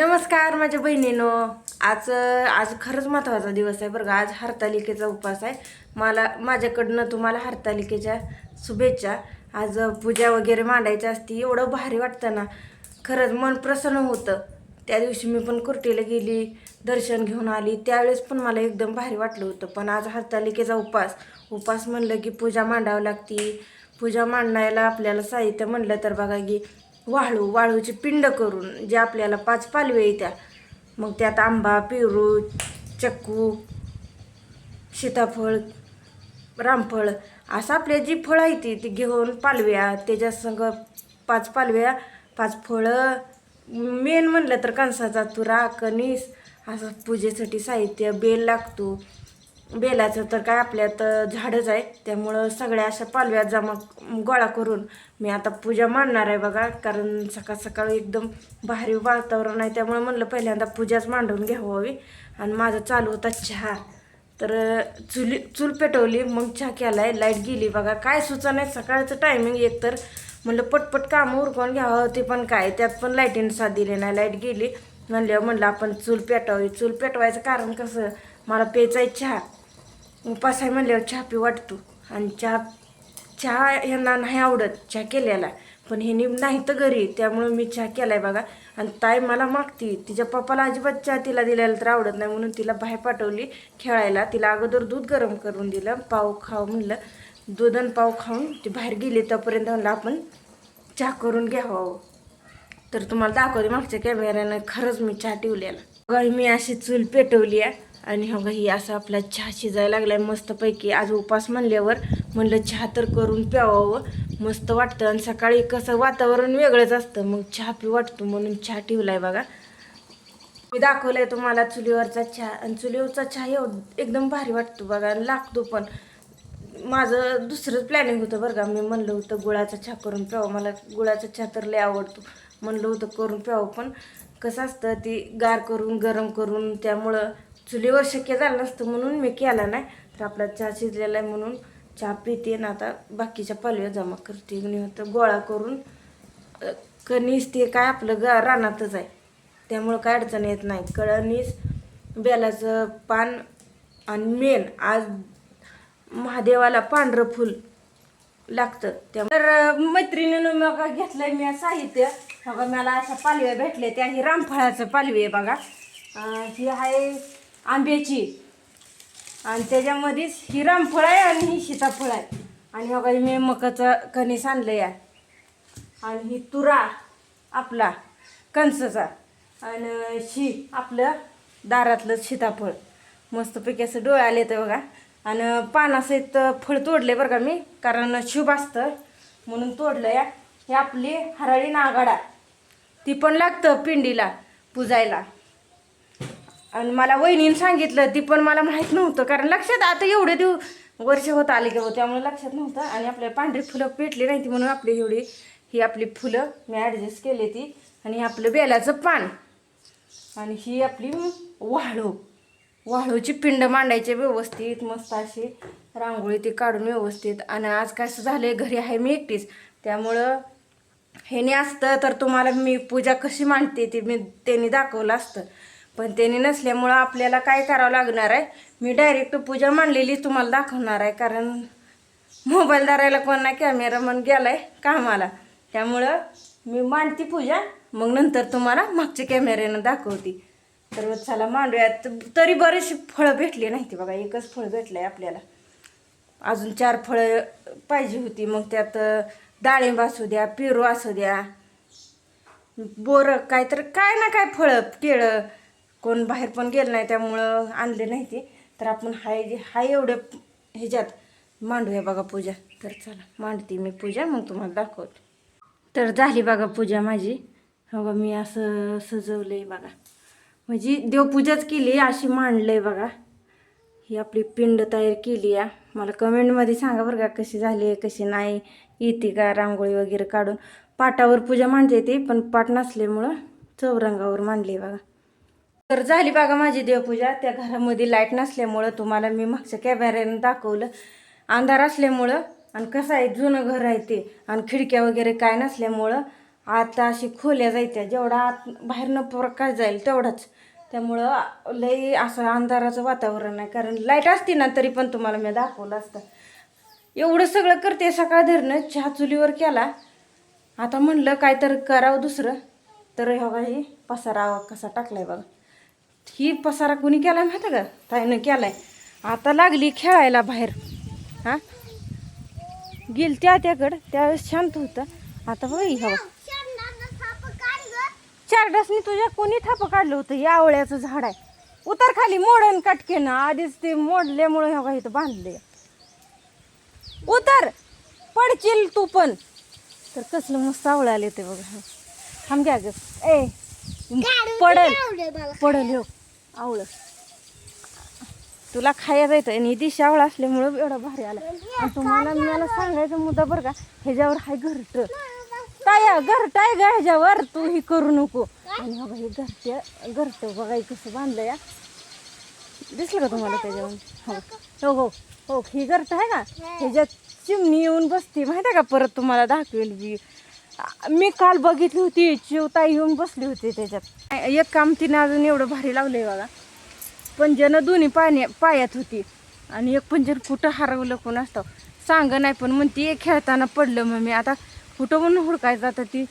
नमस्कार माझ्या बहिणीनो. आज आज खरंच महत्त्वाचा दिवस आहे बरं का. आज हरतालिकेचा उपास आहे. मला माझ्याकडनं तुम्हाला हरतालिकेच्या शुभेच्छा. आज पूजा वगैरे मांडायची असती एवढं भारी वाटतं ना. खरंच मन प्रसन्न होतं. त्या दिवशी मी पण कुर्टीला गेली दर्शन घेऊन आली. त्यावेळेस पण मला एकदम भारी वाटलं होतं. पण आज हरतालिकेचा उपास उपास म्हणलं की पूजा मांडावं लागती. पूजा मांडायला आपल्याला साहित्य म्हणलं तर बघा की वाळू वाळूची पिंड करून जे आपल्याला पाच पालवे येत्या मग त्यात आंबा पेरू चक्कू सीताफळ रामफळ असं आपल्या जी फळं आहे ती ती घेऊन पालव्या त्याच्या संग पाच पालव्या पाच फळं मेन म्हणलं तर कणसाचा तुरा कणीस असं पूजेसाठी साहित्य बेल लागतो. बेलाचं तर काय आपल्यात झाडच आहे. त्यामुळं सगळ्या अशा पालव्या जमा गोळा करून मी आता पूजा मांडणार आहे बघा. कारण सकाळ सकाळ एकदम भारी वातावरण आहे. त्यामुळे म्हणलं पहिल्यांदा पूजाच मांडून घ्यावी आणि माझं चालू होता चहा. तर चुली चूल पेटवली मग चहा केला आहे लाइट गेली बघा. काय सुचा नाही सकाळचं टायमिंग एक तर म्हणलं पटपट कामं उरकून घ्यावं ते पण काय? त्यात पण लाईटीनं साथ दिली नाही. लाइट गेली. म्हणल्यावर म्हणलं आपण चूल पेटवावी. चूल पेटवायचं कारण कसं? मला प्यायचा आहे चहा. उपास आहे म्हणल्यावर चहा पी वाटतो. आणि चहा चहा यांना नाही आवडत चहा केलेला. पण हे नाही तर घरी त्यामुळं मी चहा केला आहे बघा. आणि ताई मला मागती तिच्या पप्पाला अजिबात चहा तिला दिलेला तर आवडत नाही म्हणून तिला बाहेर पाठवली खेळायला. तिला अगोदर दूध गरम करून दिलं पाव खाव म्हणलं. दूध आणि पाव खाऊन ती बाहेर गेली तोपर्यंत म्हणलं आपण चहा करून घ्यावं हो. तर तुम्हाला दाखवते मागच्या कॅमेऱ्यानं खरंच मी चहा ठेवलेला. बघा मी अशी चूल पेटवली आहे. आणि हो ही असं आपला चहा शिजायला लागलाय. मस्तपैकी आज उपास म्हणल्यावर म्हणलं चहा तर करून प्यावावं. मस्त वाटतं. आणि सकाळी कसं वातावरण वेगळंच असतं. मग चहा पी वाटतो म्हणून चहा ठेवलाय बघा. मी दाखवलंय तुम्हाला चुलीवरचा चहा. आणि चुलीवरचा चहा एव एकदम भारी वाटतो बघा. आणि लागतो पण. माझं दुसरंच प्लॅनिंग होतं बरं का. मी म्हणलं होतं गुळाचा चहा करून प्यावं. मला गुळाचा चहा तर लय आवडतो. म्हणलं होतं करून प्यावं. पण कसं असतं ती गार करून गरम करून त्यामुळं चुलीवर शक्य झालं नसतं म्हणून मी केला नाही. तर आपला चहा शिजलेला आहे म्हणून चहा पिते ना आता बाकीच्या पालव्या जमा करते. होतं गोळा करून कणीस ते काय आपलं गा रानातच आहे. त्यामुळं काय अडचण येत नाही. कळणीस बेलाचं पान आणि मेन आज महादेवाला पांढरं फुल. लागतं. त्या तर मैत्रिणीनं मग घेतलंय मी साहित्य. बघा मला अशा पालव्या भेटल्या त्या. ही रामफळाचं पालवी आहे बघा. ही आहे आंब्याची. आणि त्याच्यामध्येच ही रामफळ आहे आणि ही सीताफळ आहे. आणि बघा मी मकाचं कणीस आणलं या आणि ही तुरा आपला कणसाचा. आणि शी आपलं दारातलं सीताफळ. मस्तपैकी असं डोळ्या आले तर बघा. आणि पानासहित फळ तोडले बरं का मी कारण शुभ असतं. म्हणून तोडलं या हे आपली हरळी नागाडा. ती पण लागतं पिंडीला पुजायला. आणि मला वहिनीनं सांगितलं ती पण मला माहीत नव्हतं कारण लक्षात आता एवढे दिव वर्ष होत आले का त्यामुळे लक्षात नव्हतं. आणि आपल्या पांढरी फुलं पेटली नाही ती म्हणून आपली एवढी ही आपली फुलं मी ॲडजस्ट केली ती. आणि आपलं बेलाचं पान. आणि ही आपली वाळू. वाळूची पिंड मांडायची व्यवस्थित मस्त अशी रांगोळी ती काढून व्यवस्थित. आणि आज कसं झालं घरी आहे मी एकटीच. त्यामुळं ह्याने असतं तर तुम्हाला मी पूजा कशी मांडते ती मी त्यांनी दाखवलं असतं. पण त्यांनी नसल्यामुळं आपल्याला काय करावं लागणार आहे? मी डायरेक्ट पूजा मांडलेली तुम्हाला दाखवणार आहे कारण मोबाईल धरायला कोण नाही कॅमेरामन आहे कामाला. त्यामुळं मी मांडते पूजा मग नंतर तुम्हाला मागच्या कॅमेऱ्यानं दाखवते. तर मग चला मांडूयात तरी बरेचशी फळं भेटली नाही ती बघा. एकच फळ भेटलं आहे आपल्याला. अजून चार फळं पाहिजे होती. मग त्यात डाळिंब असू द्या पेरू असू द्या बोरं काय तर काय ना काय फळं केळं कोण बाहेर पण गेलं नाही त्यामुळं आणले नाही ते. तर आपण हाय हाय एवढं ह्याच्यात मांडूया बघा पूजा. तर चला मांडते मी पूजा. मग तुम्हाला दाखवते. तर झाली बघा पूजा माझी. हो मी असं सजवलं आहे बघा. म्हणजे देवपूजाच केली अशी मांडलं आहे बघा. ही आपली पिंड तयार केली आहे. मला कमेंटमध्ये सांगा बरं का कशी झाली आहे कशी नाही. येते का रांगोळी वगैरे काढून? पाटावर पूजा मांडते येते पण पाट नसल्यामुळं चौरंगावर मांडली आहे बघा. तर झाली बघा माझी देवपूजा. त्या घरामध्ये लाइट नसल्यामुळं तुम्हाला मी मागच्या कॅमेऱ्यानं दाखवलं. अंधार असल्यामुळं आणि कसं आहे जुनं घर आहे ते. आणि खिडक्या वगैरे काय नसल्यामुळं आता अशी खोल्या जायत्या जेवढा आत बाहेरनं प्रकाश जाईल तेवढाच. त्यामुळं लई असं अंधाराचं वातावरण आहे कारण लाइट असती ना तरी पण तुम्हाला मी दाखवलं असतं. एवढं सगळं करते सकाळ धरणं चहा चुलीवर केला. आता म्हणलं काय तर करावं दुसरं. तर हे बघा ही पसारा कसा टाकलाय बघा. ही पसारा कुणी केलाय माहिती का? ताईनं केलाय. आता लागली खेळायला बाहेर. हां? गेल त्या त्याकडं त्यावेळेस शांत होतं. आता बघा ही हवा चार डासनी तुझ्या कोणी थाप काढलं होतं? या आवळ्याचं झाड आहे. उतर खाली मोडन कटकेनं. आधीच ते मोडल्यामुळे हे इथं बांधले उतर! पडशील तू पण. तर कसलं मस्त आवळं आले ते बघा. थांब घ्या ग. ए पडल. पडल हो. आवळं. तुला खायला येतं आणि दिशा आवळा असल्यामुळं एवढा भारी आला. तुम्हाला मला सांगायचा मुद्दा बरं का? ह्याच्यावर हाय घरट. काय घरट आहे ग ह्याच्यावर. तू ही करू नको. आणि बघा हे घरट घरट बघा कसं बांधलं या दिसलं का तुम्हाला त्याच्यावर? हो. हो हो. हो ही घरट आहे का? ह्याच्यात चिमणी येऊन बसते. माहिती आहे का परत तुम्हाला दाखवेल मी मी काल बघितली होती चिवताई येऊन बसली होती त्याच्यात. एक काम तिने अजून एवढं भारी लावलंय बघा. पंजन दोन्ही पाण्या पायात होती. आणि एक पंजन कुठं हरवलं कोण असतं? सांग नाही पण म्हणते एक खेळताना पडलं मग मी आता कुठं म्हणून हुडकायचं आता ती.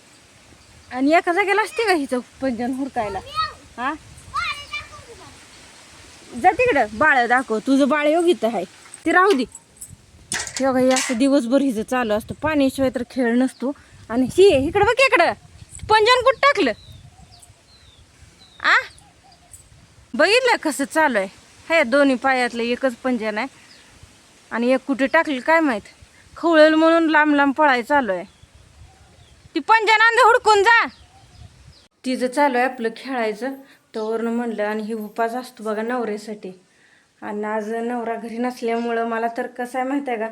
आणि एका जागेला असते का हिचं पंजन हुडकायला? हा? जा तिकडं बाळ दाखव तुझं बाळ योगित आहे. ते राहू दे. किंवा हे असं दिवसभर हिचं चालू असतं. पाण्याशिवाय तर खेळ नसतो. आणि ही इकडं बघ इकडं. पंजन कुठं टाकलं? आ? बघितलं कसं चालू आहे? हे दोन्ही पायातलं एकच पंजन आहे. आणि एक कुठे टाकलं काय माहीत? खवळेल म्हणून लांब लांब पळाय चालू आहे. ती पंजन आणलं हुडकून जा. तिचं चालू आहे आपलं खेळायचं. तोवरनं म्हणलं आणि ही उपास असतो बघा नवऱ्यासाठी. आणि आज नवरा घरी नसल्यामुळं मला तर कसं आहे माहिती आहे का?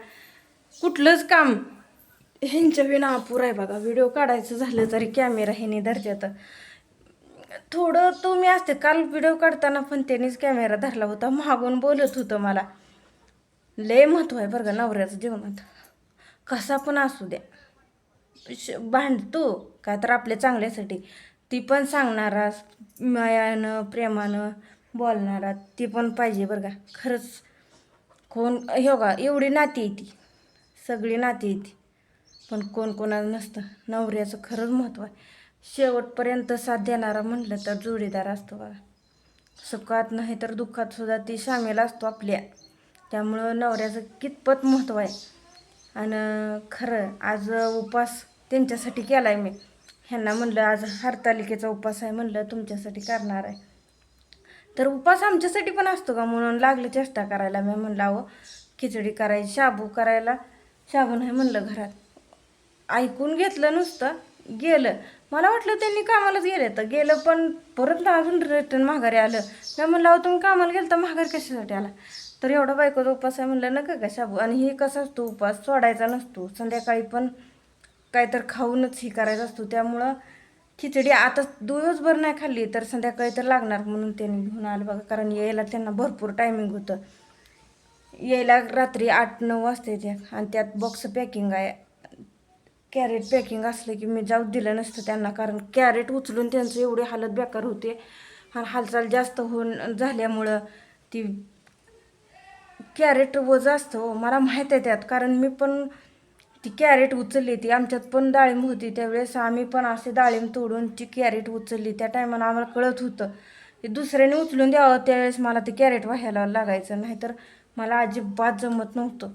कुठलंच काम ह्यांच्या विना अपुर आहे बघा. व्हिडिओ काढायचं झालं तरी कॅमेरा ह्याने धरत्यात. थोडं तुम्ही असते काल व्हिडिओ काढताना पण त्यांनीच कॅमेरा धरला होता. मागून बोलत होतं मला. लय महत्त्व आहे बरं का नवऱ्याचं जीवनात. कसा पण असू द्या. श- भांडतो काय तर आपल्या चांगल्यासाठी. ती पण सांगणारा मायानं प्रेमानं बोलणारा ती पण पाहिजे बरं का. खरंच कोण हे का एवढी नाती आहे ती. सगळी नाती आहे ती. पण कोण कोणाला नसतं. नवऱ्याचं खरंच महत्त्व आहे. शेवटपर्यंत साथ देणारा म्हटलं तर जोडीदार असतो बघा. सुखात नाही तर दुःखात सुद्धा ती सामील असतो आपल्या. त्यामुळं नवऱ्याचं कितपत महत्त्व आहे. आणि खरं आज उपास त्यांच्यासाठी केला आहे मी. ह्यांना म्हणलं आज हरतालिकेचा उपास आहे म्हणलं तुमच्यासाठी करणार आहे. तर उपास आमच्यासाठी पण असतो का? म्हणून लागलं चेष्टा करायला. मी म्हणलं अहो खिचडी करायची शाबू करायला. शाबू नाही म्हणलं घरात. ऐकून घेतलं नुसतं गेलं. मला वाटलं त्यांनी कामालाच गेले तर गेलं पण परत ना अजून रिटर्न माघारी आलं. मी म्हणलं अहो तुम्ही कामाला गेलं तर माघारी कशासाठी आला? तर एवढा बायकोचा उपास आहे म्हणलं नका का शाबू. आणि हे कसा असतो उपास? सोडायचा नसतो. संध्याकाळी पण काय तर खाऊनच हे करायचं असतो. त्यामुळं खिचडी आता दिवसभर नाही खाल्ली तर संध्याकाळी तर लागणार म्हणून त्यांनी घेऊन आलं बघा. कारण यायला त्यांना भरपूर टायमिंग होतं. यायला रात्री आठ नऊ वाजता येते. आणि त्यात बॉक्स पॅकिंग आहे. कॅरेट पॅकिंग असलं की मी जाऊ दिलं नसतं त्यांना. कारण कॅरेट उचलून त्यांचं एवढी हालत बेकार होते. आणि हालचाल जास्त होऊन झाल्यामुळं ती कॅरेट वज असतं मला माहीत आहे त्यात. कारण मी पण ती कॅरेट उचलली ती आमच्यात पण डाळिंब होती त्यावेळेस. आम्ही पण असे डाळिंब तोडून ती कॅरेट उचलली. त्या टायमाला आम्हाला कळत होतं. ते दुसऱ्याने उचलून द्यावं त्यावेळेस मला ते कॅरेट व्हायला लागायचं. नाहीतर मला अजिबात जमत नव्हतं.